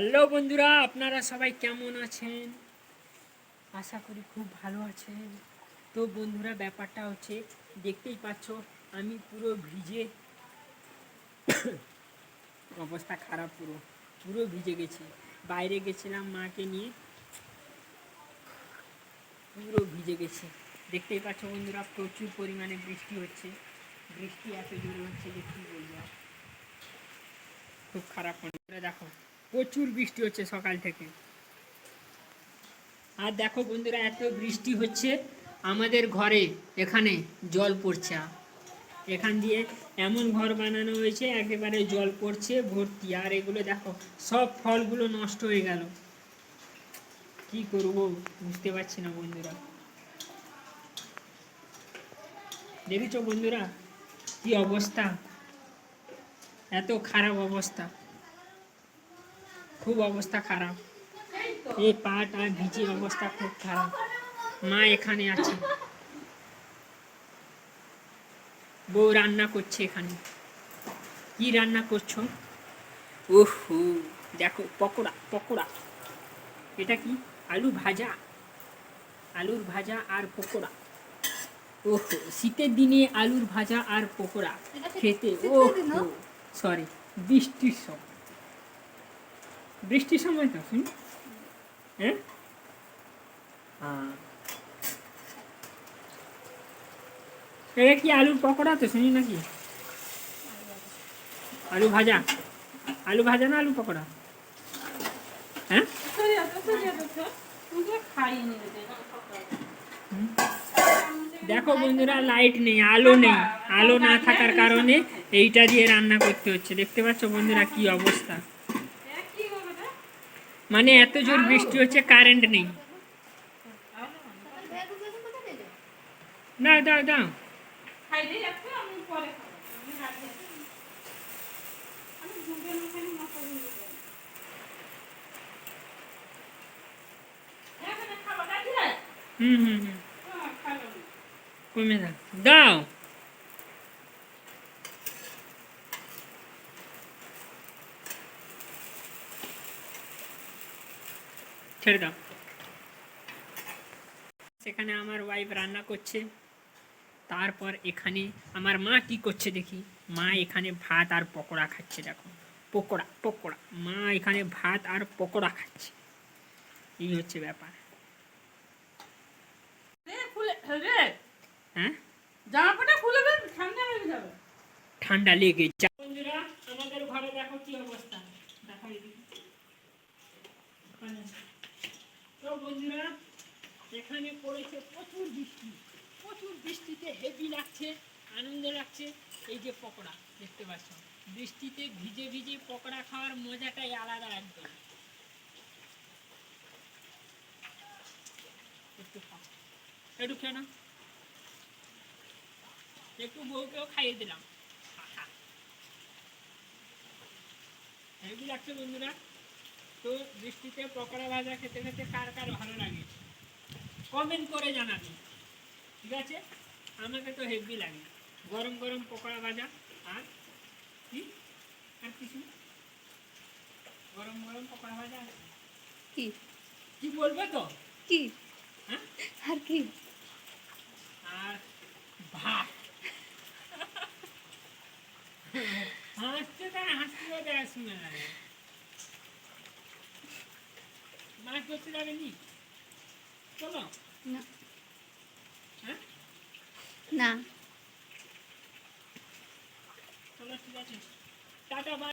Hello বন্ধুরা, আপনারা সবাই কেমন আছেন? আশা করি খুব ভালো আছেন। তো বন্ধুরা, ব্যাপারটা হচ্ছে, দেখতেই পাচ্ছ, আমি পুরো ভিজে, অবস্থা খারাপ পুরো পুরো ভিজে গেছি। বাইরে গেছিলাম মাকে নিয়ে, পুরো ভিজে গেছি। দেখতেই পাচ্ছ বন্ধুরা, প্রচুর পরিমাণে বৃষ্টি হচ্ছে। বৃষ্টি এত জোরে হচ্ছে যে কী বলব। খুব খারাপ দেখো। প্রচুর বৃষ্টি হচ্ছে সকাল থেকে। আর দেখো বন্ধুরা, এত বৃষ্টি হচ্ছে আমাদের ঘরে, এখানে জল পড়ছে। এখান দিয়ে এমন ঘর বানানো হয়েছে, একেবারে জল পড়ছে, ভর্তি। আর এগুলো দেখো, সব ফলগুলো নষ্ট হয়ে গেল। কি করব বুঝতে পারছি না বন্ধুরা। দেখেছ বন্ধুরা, কি অবস্থা? এত খারাপ অবস্থা। খুব অবস্থা খারাপ। এই পাট আর ভিজে অবস্থা খুব খারাপ। মা এখানে আছে। বউ রান্না করছে এখানে। কি রান্না করছ? ওহো দেখো পকোড়া পকোড়া। এটা কি? আলু ভাজা। আলুর ভাজা আর পকোড়া। ওহো শীতের দিনে আলুর ভাজা আর পকোড়া খেতে ওহো সরি বৃষ্টির সময়। বৃষ্টির সময় তো শুনি। হ্যাঁ? হ্যাঁ। এটা কি আলুর পকোড়া তো শুনি নাকি? আলু ভাজা। আলু ভাজা না আলু পকোড়া? হ্যাঁ? দেখো বন্ধুরা লাইট নেই আলো নেই। আলো না থাকার কারণে এইটা দিয়ে রান্না করতে হচ্ছে। দেখতে পাচ্ছ বন্ধুরা কি অবস্থা? মানে এত জোর বৃষ্টি হচ্ছে কারেন্ট নেই দাও দাও দাও হুম হুম হুম কমে দাও দাও ছেড়ে দাও। সেখানে আমার ওয়াইফ রান্না করছে। তারপর এখানে আমার মা কি করছে দেখি? মা এখানে ভাত আর পকোড়া খাচ্ছে দেখো। পকোড়া পকোড়া। মা এখানে ভাত আর পকোড়া খাচ্ছে। এই হচ্ছে ব্যাপার। হ্যাঁ? ঠান্ডা ঠান্ডা লেগে যা। বন্ধুরা আমাদের ঘরে দেখো কি অবস্থা দেখো এদিকে। ওখানে। তো বন্ধুরা এখানে পড়েছে প্রচুর বৃষ্টি, প্রচুর বৃষ্টিতে হেভি লাগছে, আনন্দ লাগছে। এই যে পকোড়া, দেখতে পাচ্ছ? বৃষ্টিতে ভিজে ভিজে পকোড়া খাওয়ার মজাটাই আলাদা একদম। একটু খেয়ে নাও। একটু বউকেও খাইয়ে দিলাম। হেভি লাগছে বন্ধুরা। তো বৃষ্টিতে পকোড়া ভাজা খেতে খেতে কার কার ভালো লাগে? কমেন্ট করে জানাবি। ঠিক আছে? আমাকে তো হেভি লাগে। গরম গরম পকোড়া ভাজা আর কি? আর কিছু? গরম গরম পকোড়া ভাজা কি? কি? বলবে তো? কি? হ্যাঁ? আর কি? আর ভাত। হাসতে তার হাসতে দেয় শুনে লাগে মাছ ধরতে যাবেনি চলো। না। হ্যাঁ? না। চলো ঠিক আছে। Tata bye.